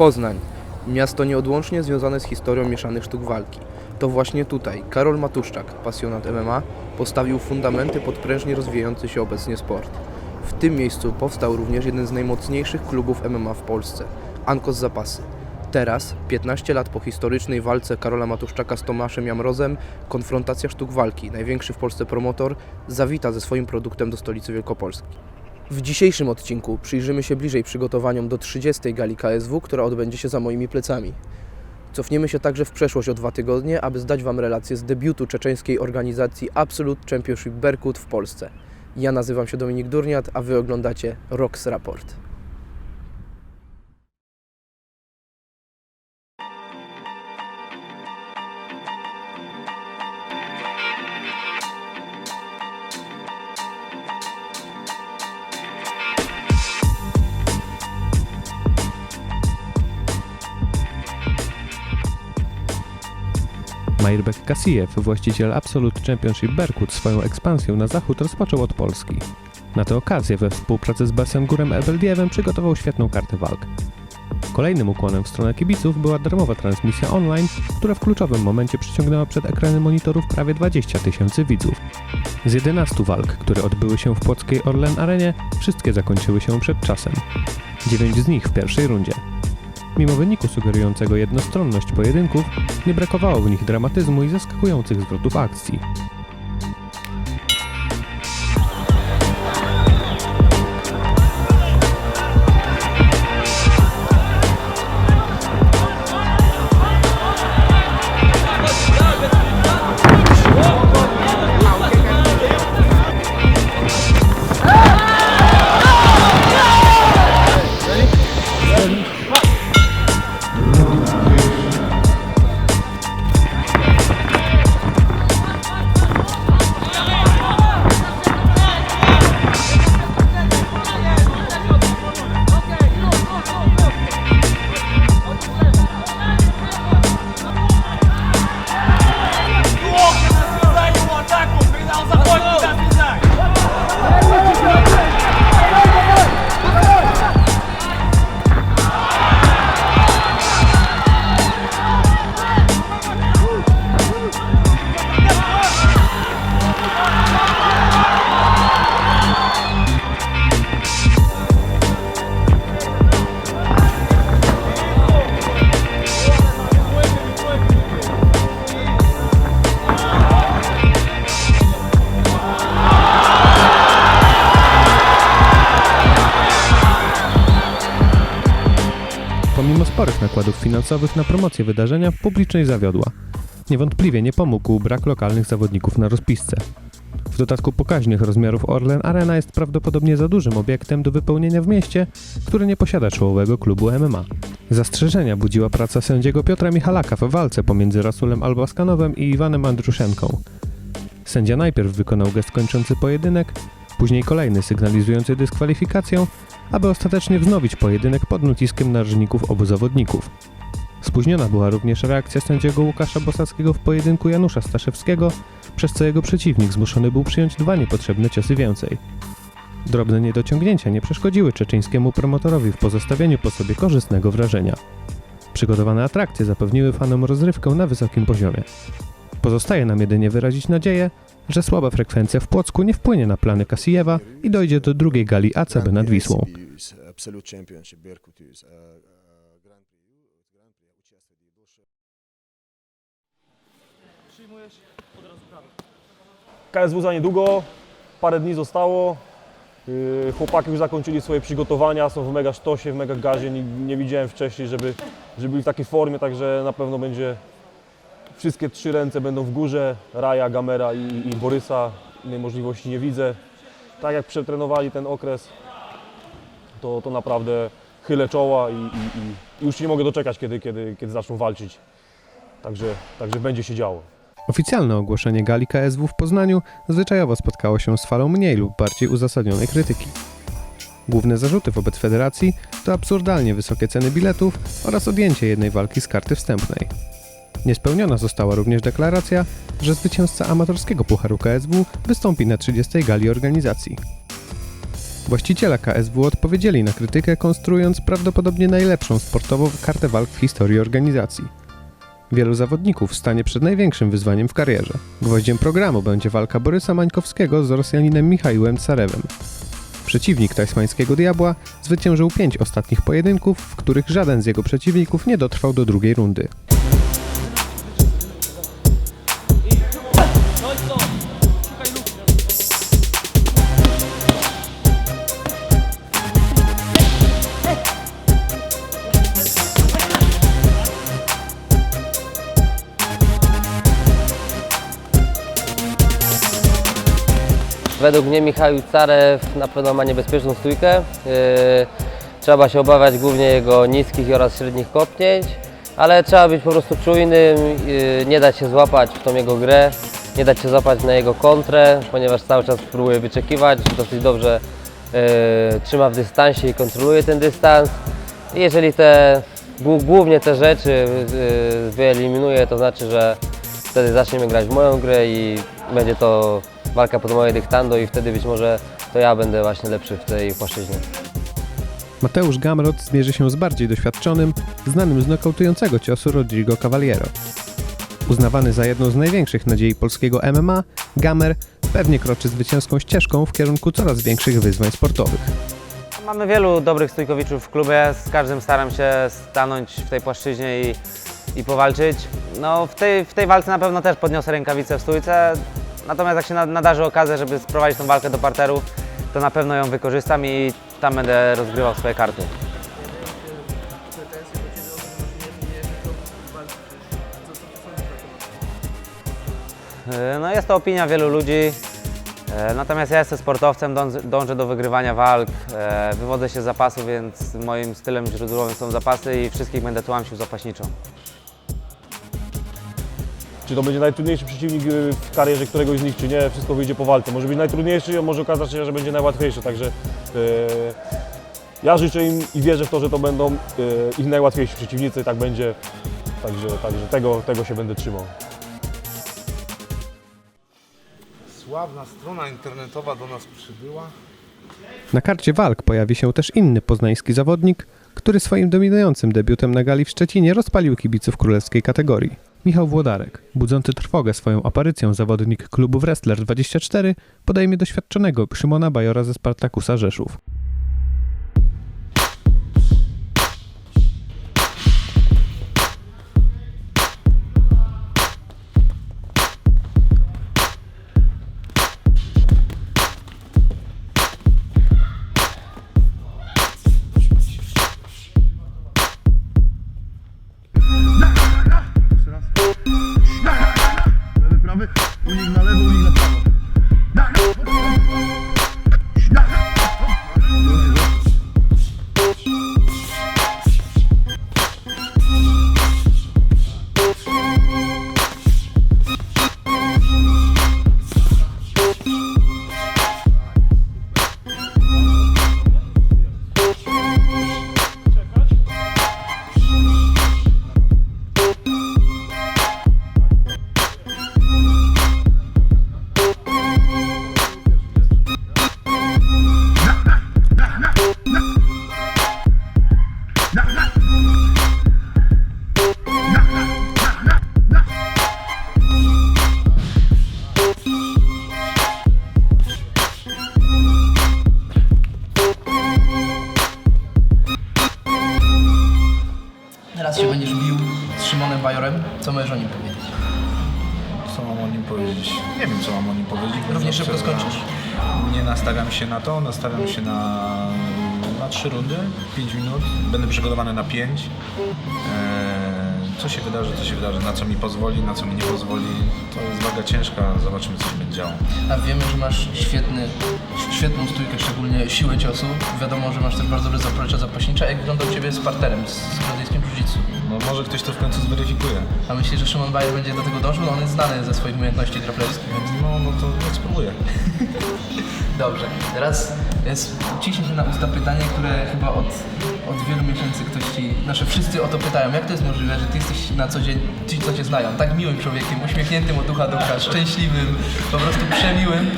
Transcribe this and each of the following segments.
Poznań. Miasto nieodłącznie związane z historią mieszanych sztuk walki. To właśnie tutaj Karol Matuszczak, pasjonat MMA, postawił fundamenty pod prężnie rozwijający się obecnie sport. W tym miejscu powstał również jeden z najmocniejszych klubów MMA w Polsce Ankos Zapasy. Teraz, 15 lat po historycznej walce Karola Matuszczaka z Tomaszem Jamrozem, konfrontacja sztuk walki, największy w Polsce promotor, zawita ze swoim produktem do stolicy Wielkopolski. W dzisiejszym odcinku przyjrzymy się bliżej przygotowaniom do 30. gali KSW, która odbędzie się za moimi plecami. Cofniemy się także w przeszłość o dwa tygodnie, aby zdać Wam relację z debiutu czeczeńskiej organizacji Absolute Championship Berkut w Polsce. Ja nazywam się Dominik Durniat, a Wy oglądacie Rocks Raport. Majerbek Kasijew, właściciel Absolute Championship Berkut, swoją ekspansję na zachód rozpoczął od Polski. Na tę okazję we współpracy z Basem Górem Ebeldiewem przygotował świetną kartę walk. Kolejnym ukłonem w stronę kibiców była darmowa transmisja online, która w kluczowym momencie przyciągnęła przed ekrany monitorów prawie 20 tysięcy widzów. Z 11 walk, które odbyły się w płockiej Orlen Arenie, wszystkie zakończyły się przed czasem. 9 z nich w pierwszej rundzie. Mimo wyniku sugerującego jednostronność pojedynków, nie brakowało w nich dramatyzmu i zaskakujących zwrotów akcji. Pomimo sporych nakładów finansowych na promocję wydarzenia, publiczność zawiodła. Niewątpliwie nie pomógł brak lokalnych zawodników na rozpisce. W dodatku pokaźnych rozmiarów Orlen Arena jest prawdopodobnie za dużym obiektem do wypełnienia w mieście, które nie posiada czołowego klubu MMA. Zastrzeżenia budziła praca sędziego Piotra Michalaka w walce pomiędzy Rasulem Albaskanowem i Iwanem Andruszenką. Sędzia najpierw wykonał gest kończący pojedynek, później kolejny sygnalizujący dyskwalifikację, aby ostatecznie wznowić pojedynek pod naciskiem narzędników obu zawodników. Spóźniona była również reakcja sędziego Łukasza Bosackiego w pojedynku Janusza Staszewskiego, przez co jego przeciwnik zmuszony był przyjąć dwa niepotrzebne ciosy więcej. Drobne niedociągnięcia nie przeszkodziły czeczyńskiemu promotorowi w pozostawieniu po sobie korzystnego wrażenia. Przygotowane atrakcje zapewniły fanom rozrywkę na wysokim poziomie. Pozostaje nam jedynie wyrazić nadzieję, że słaba frekwencja w Płocku nie wpłynie na plany Kasijewa i dojdzie do drugiej gali ACB nad Wisłą. KSW za niedługo, parę dni zostało. Yy, chłopaki już zakończyli swoje przygotowania, są w mega sztosie, w mega gazie. Nie, nie widziałem wcześniej, żeby, żeby byli w takiej formie, także na pewno będzie wszystkie trzy ręce będą w górze. Raja, Gamera i, i Borysa. Innej możliwości nie widzę. Tak jak przetrenowali ten okres, to, to naprawdę chylę czoła i, i, i już się nie mogę doczekać, kiedy, kiedy, kiedy zaczną walczyć. Także, także będzie się działo. Oficjalne ogłoszenie gali KSW w Poznaniu zwyczajowo spotkało się z falą mniej lub bardziej uzasadnionej krytyki. Główne zarzuty wobec federacji to absurdalnie wysokie ceny biletów oraz odjęcie jednej walki z karty wstępnej. Niespełniona została również deklaracja, że zwycięzca amatorskiego Pucharu KSW wystąpi na 30. gali organizacji. Właściciele KSW odpowiedzieli na krytykę, konstruując prawdopodobnie najlepszą sportową kartę walk w historii organizacji. Wielu zawodników stanie przed największym wyzwaniem w karierze. Gwoździem programu będzie walka Borysa Mańkowskiego z Rosjaninem Michaiłem Carewem. Przeciwnik tajsmańskiego diabła zwyciężył pięć ostatnich pojedynków, w których żaden z jego przeciwników nie dotrwał do drugiej rundy. Według mnie Michał Carew na pewno ma niebezpieczną stójkę. Yy, Trzeba się obawiać głównie jego niskich oraz średnich kopnięć, ale trzeba być po prostu czujnym, yy, nie dać się złapać w tą jego grę, nie dać się złapać na jego kontrę, ponieważ cały czas próbuje wyczekiwać, dosyć dobrze yy, trzyma w dystansie i kontroluje ten dystans. Jeżeli te, głó- głównie te rzeczy wyeliminuje, to znaczy, że wtedy zaczniemy grać w moją grę i będzie to walka pod moje dyktando i wtedy być może to ja będę właśnie lepszy w tej płaszczyźnie. Mateusz Gamrot zmierzy się z bardziej doświadczonym, znanym z nokautującego ciosu Rodrigo Cavaliero. Uznawany za jedną z największych nadziei polskiego MMA, Gamer pewnie kroczy zwycięską ścieżką w kierunku coraz większych wyzwań sportowych. Mamy wielu dobrych stójkowiczów w klubie, z każdym staram się stanąć w tej płaszczyźnie i, i powalczyć. No, w, tej, w tej walce na pewno też podniosę rękawice w stójce, natomiast jak się na- nadarzy okazja, żeby sprowadzić tą walkę do parteru, to na pewno ją wykorzystam i tam będę rozgrywał swoje karty. E, No jest to opinia wielu ludzi, e, natomiast ja jestem sportowcem, dążę, dążę do wygrywania walk, e, wywodzę się z zapasu, więc moim stylem źródłowym są zapasy i wszystkich będę tłamsił zapaśniczo. Czy to będzie najtrudniejszy przeciwnik y, w karierze któregoś z nich, czy nie, wszystko wyjdzie po walce. Może być najtrudniejszy, a może okazać się, że będzie najłatwiejszy, także e, ja życzę im i wierzę w to, że to będą e, ich najłatwiejsi przeciwnicy, tak będzie, także, także tego, tego się będę trzymał. Sławna strona internetowa do nas przybyła. Na karcie walk pojawi się też inny poznański zawodnik, który swoim dominującym debiutem na gali w Szczecinie rozpalił kibiców królewskiej kategorii. Michał Włodarek, budzący trwogę swoją aparycją zawodnik klubu Wrestler 24, podejmie doświadczonego Szymona Bajora ze Spartakusa Rzeszów. Co możesz o nim powiedzieć? Co mam o nim powiedzieć? Nie wiem, co mam o nim powiedzieć. Równie szybko skończysz. Nie nastawiam się na to, nastawiam się na, na trzy rundy, 5 minut. Będę przygotowany na 5. co się wydarzy, co się wydarzy, na co mi pozwoli, na co mi nie pozwoli. To jest waga ciężka, zobaczymy, co się będzie działo. A wiemy, że masz świetny, świetną stójkę, szczególnie siłę ciosu. Wiadomo, że masz też bardzo dobre zaplecze zapaśnicze. Jak wygląda u Ciebie z parterem, z, z brazylijskim jiu-jitsu? No może ktoś to w końcu zweryfikuje. A myślisz, że Szymon Bajer będzie do tego dążył? No, On jest znany ze swoich umiejętności graplerskich. No, no to jak spróbuję. Dobrze, teraz jest, ciśnie się na usta pytanie, które chyba od, od wielu miesięcy ktoś ci, znaczy wszyscy o to pytają. Jak to jest możliwe, że ty jesteś na co dzień, ci co cię znają, tak miłym człowiekiem, uśmiechniętym od ducha do ucha, szczęśliwym, po prostu przemiłym,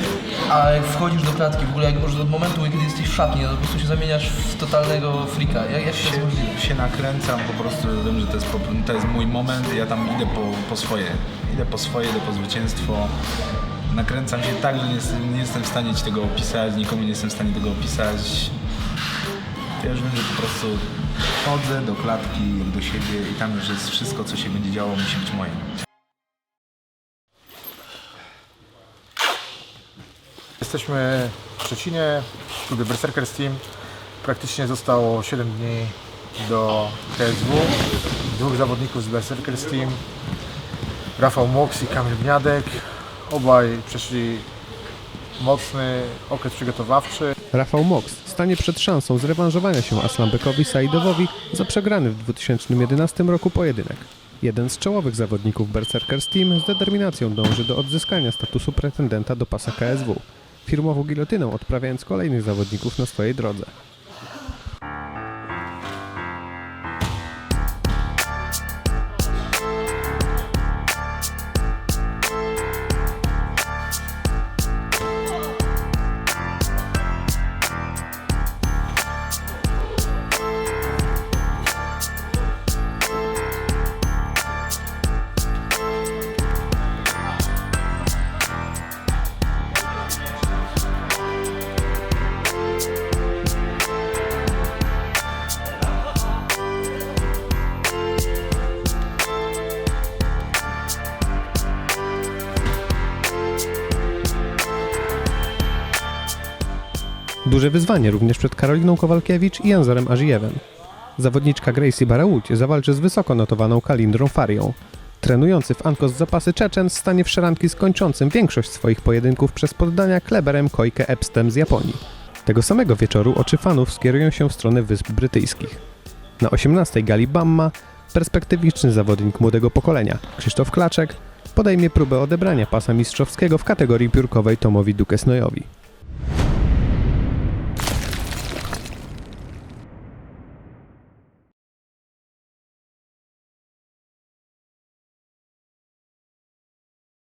A jak wchodzisz do klatki, w ogóle jak może od momentu, kiedy jesteś w szatni, no po prostu się zamieniasz w totalnego frika. Jak, jak się to jest możliwe? się nakręcam, po prostu wiem, że to jest, to jest mój moment, ja tam idę po, po swoje. Idę po swoje, idę po zwycięstwo. Nakręcam się tak, że nie, nie jestem w stanie Ci tego opisać, nikomu nie jestem w stanie tego opisać. Ja już wiem, że po prostu chodzę do klatki, do siebie i tam już jest wszystko, co się będzie działo, musi być moje. Jesteśmy w Szczecinie, klubie Berserkers Team. Praktycznie zostało 7 dni do KSW. Dwóch zawodników z Berserkers Team, Rafał Moks i Kamil Gniadek. Obaj przeszli mocny okres przygotowawczy. Rafał Moks stanie przed szansą zrewanżowania się Aslambekowi Saidowowi za przegrany w 2011 roku pojedynek. Jeden z czołowych zawodników Berserkers Team z determinacją dąży do odzyskania statusu pretendenta do pasa KSW, firmową gilotyną odprawiając kolejnych zawodników na swojej drodze. Duże wyzwanie również przed Karoliną Kowalkiewicz i Jęzorem Ażijewem. Zawodniczka Gracie Barałudź zawalczy z wysoko notowaną Kalindrą Farią. Trenujący w Ankos zapasy Czeczen stanie w szeranki z kończącym większość swoich pojedynków przez poddania Kleberem Koike Epstem z Japonii. Tego samego wieczoru oczy fanów skierują się w stronę Wysp Brytyjskich. Na 18 gali Bamma perspektywiczny zawodnik młodego pokolenia Krzysztof Klaczek podejmie próbę odebrania pasa mistrzowskiego w kategorii piórkowej Tomowi Dukesnojowi.